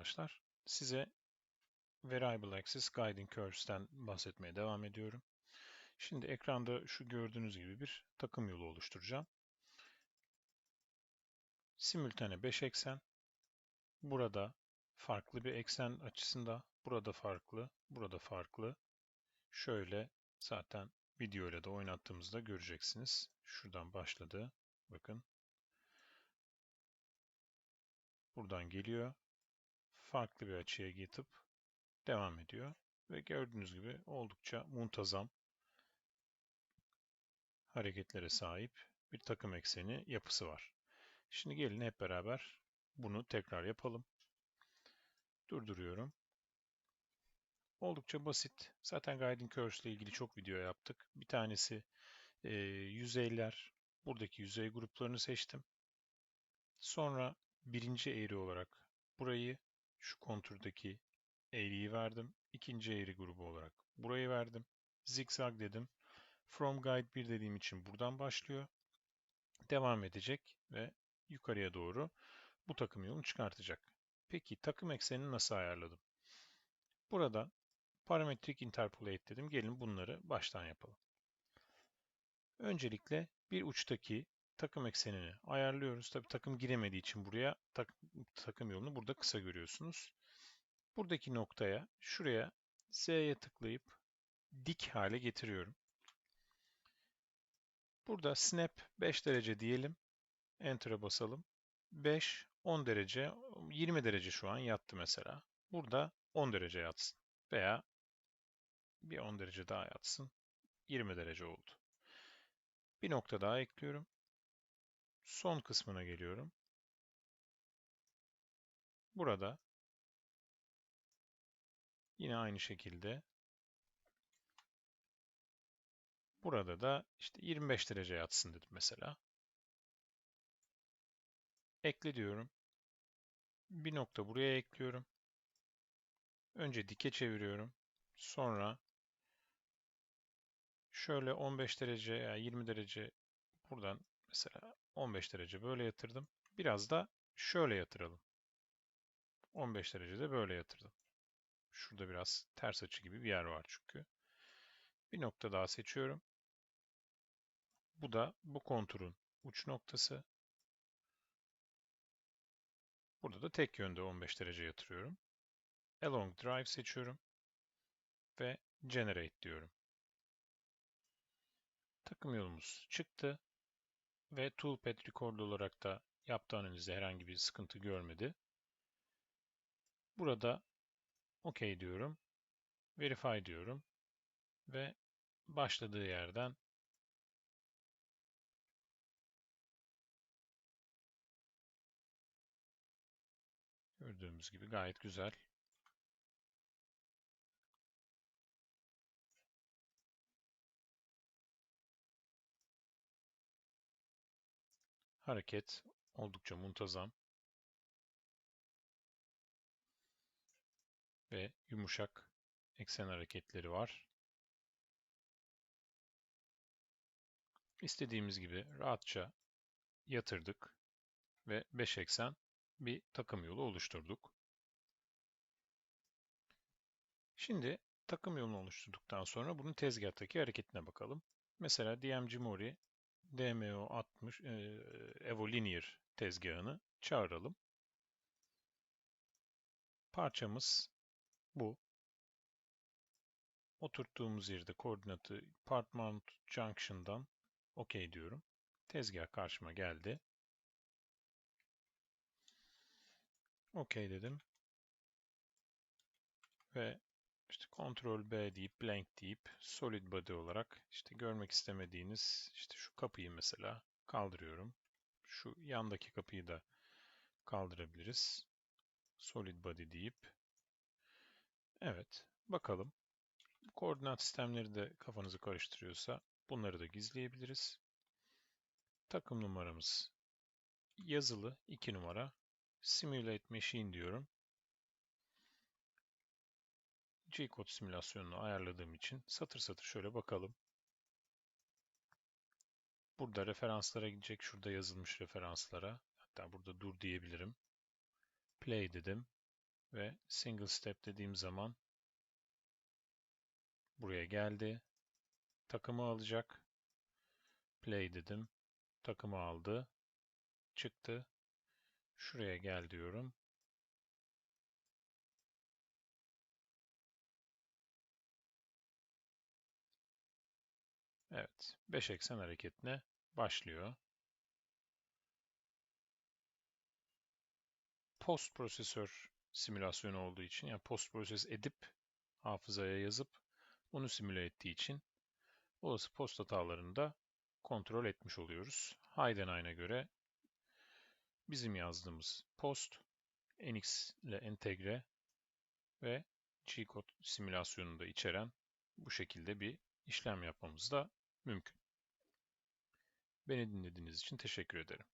arkadaşlar. Size Variable Axis Guiding Curves'ten bahsetmeye devam ediyorum. Şimdi ekranda şu gördüğünüz gibi bir takım yolu oluşturacağım. Simultane 5 eksen. Burada farklı bir eksen açısında, burada farklı, burada farklı. Şöyle zaten video ile de oynattığımızda göreceksiniz. Şuradan başladı. Bakın. Buradan geliyor. Farklı bir açıya getirip devam ediyor. Ve gördüğünüz gibi oldukça muntazam hareketlere sahip bir takım ekseni yapısı var. Şimdi gelin hep beraber bunu tekrar yapalım. Durduruyorum. Oldukça basit. Zaten Guiding Curves ile ilgili çok video yaptık. Bir tanesi e, yüzeyler. Buradaki yüzey gruplarını seçtim. Sonra birinci eğri olarak burayı, şu konturdaki eğriyi verdim. İkinci eğri grubu olarak burayı verdim. Zigzag dedim. From Guide 1 dediğim için buradan başlıyor. Devam edecek ve yukarıya doğru bu takım yolunu çıkartacak. Peki takım eksenini nasıl ayarladım? Burada parametrik interpolate dedim. Gelin bunları baştan yapalım. Öncelikle bir uçtaki takım eksenini ayarlıyoruz. Tabi takım giremediği için buraya tak, takım yolunu burada kısa görüyorsunuz. Buradaki noktaya şuraya Z'ye tıklayıp dik hale getiriyorum. Burada snap 5 derece diyelim. Enter'a basalım. 5, 10 derece, 20 derece şu an yattı mesela. Burada 10 derece yatsın. Veya bir 10 derece daha yatsın. 20 derece oldu. Bir nokta daha ekliyorum. Son kısmına geliyorum. Burada yine aynı şekilde burada da işte 25 derece yatsın dedim mesela. Ekle diyorum. Bir nokta buraya ekliyorum. Önce dike çeviriyorum. Sonra şöyle 15 derece ya 20 derece buradan mesela 15 derece böyle yatırdım. Biraz da şöyle yatıralım. 15 derecede böyle yatırdım. Şurada biraz ters açı gibi bir yer var çünkü. Bir nokta daha seçiyorum. Bu da bu konturun uç noktası. Burada da tek yönde 15 derece yatırıyorum. Along Drive seçiyorum ve Generate diyorum. Takım yolumuz çıktı ve Toolpath Record olarak da yaptığı analizde herhangi bir sıkıntı görmedi. Burada OK diyorum, Verify diyorum ve başladığı yerden gördüğümüz gibi gayet güzel Hareket oldukça muntazam ve yumuşak eksen hareketleri var. İstediğimiz gibi rahatça yatırdık ve 5 eksen bir takım yolu oluşturduk. Şimdi takım yolunu oluşturduktan sonra bunun tezgahtaki hareketine bakalım. Mesela DMG Mori DMO60 e, Evo Linear tezgahını çağıralım. Parçamız bu. Oturttuğumuz yerde koordinatı Part Mount Junction'dan OK diyorum. Tezgah karşıma geldi. OK dedim. Ve işte Ctrl B deyip blank deyip solid body olarak işte görmek istemediğiniz işte şu kapıyı mesela kaldırıyorum. Şu yandaki kapıyı da kaldırabiliriz. Solid body deyip Evet, bakalım. Koordinat sistemleri de kafanızı karıştırıyorsa bunları da gizleyebiliriz. Takım numaramız yazılı 2 numara. Simulate Machine diyorum. G-code simülasyonunu ayarladığım için satır satır şöyle bakalım. Burada referanslara gidecek. Şurada yazılmış referanslara. Hatta burada dur diyebilirim. Play dedim. ve single step dediğim zaman buraya geldi. Takımı alacak. Play dedim. Takımı aldı. Çıktı. Şuraya gel diyorum. Evet, 5 eksen hareketine başlıyor. Post prosesör simülasyonu olduğu için, yani post proses edip hafızaya yazıp onu simüle ettiği için olası post hatalarını da kontrol etmiş oluyoruz. Heidenhain'e göre bizim yazdığımız post NX ile entegre ve G-code simülasyonunu da içeren bu şekilde bir işlem yapmamız da mümkün. Beni dinlediğiniz için teşekkür ederim.